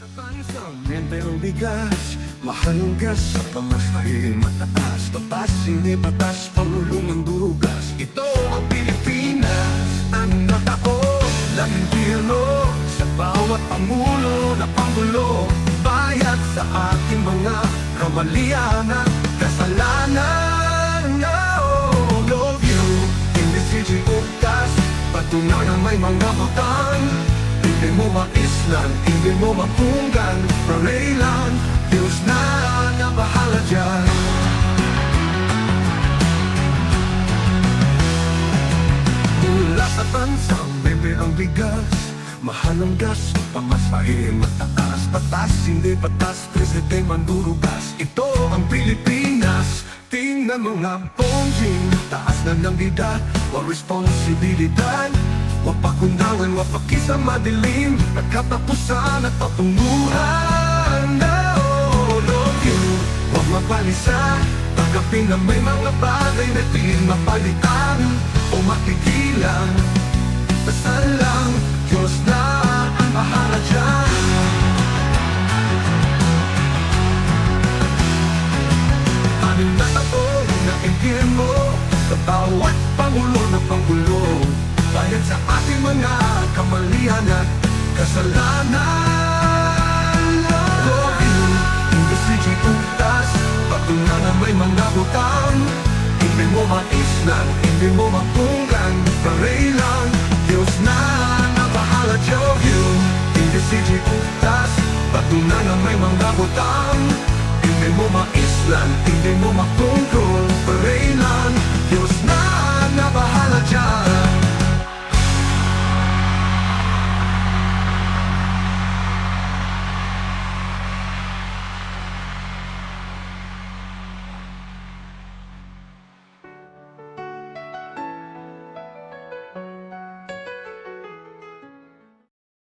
Sa bansang merong bigas Mahanggas sa pamasahe Mataas, tatas, hindi patas Pangulong ng dugas. Ito ang Pilipinas Ang natao. Laging tilo Sa bawat pangulo na panggulo. Bayat sa ating mga Kamalian at kasalanan. Oh, love you Hindi si Ugas. Patunay na may mga butang Hindi mo maislan, hindi mo mapunggan Paraylan, Diyos na na bahala dyan. Mula sa bansang bebe ang bigas Mahal ang gas, pamasahe mataas Patas, hindi patas, presidente mandurugas. Ito ang Pilipinas Tingnan mo nga bonjing Taas na ng bida, o responsibilidad Wa pakundangan, wa pakisa madilim. Nagkatapusan at patunguhan No, love you, huwag mapalisa Tanggapin na may mga bagay na di mapalitan. O mapigilan Basta lang, Diyos na ang bahala dyan. Anong na ingin mo Sa bawat na pangulo Bayad sa ating mga kamalian at kasalanan you, hindi si G-Putas Patungan na may mga butang Hindi mo maisnan, hindi mo mapunggan Paray lang, Diyos na nabahala you, hindi si G-Putas Patungan na may mga butang Hindi mo maislan, hindi mo mapungkol Paray lang, Diyos na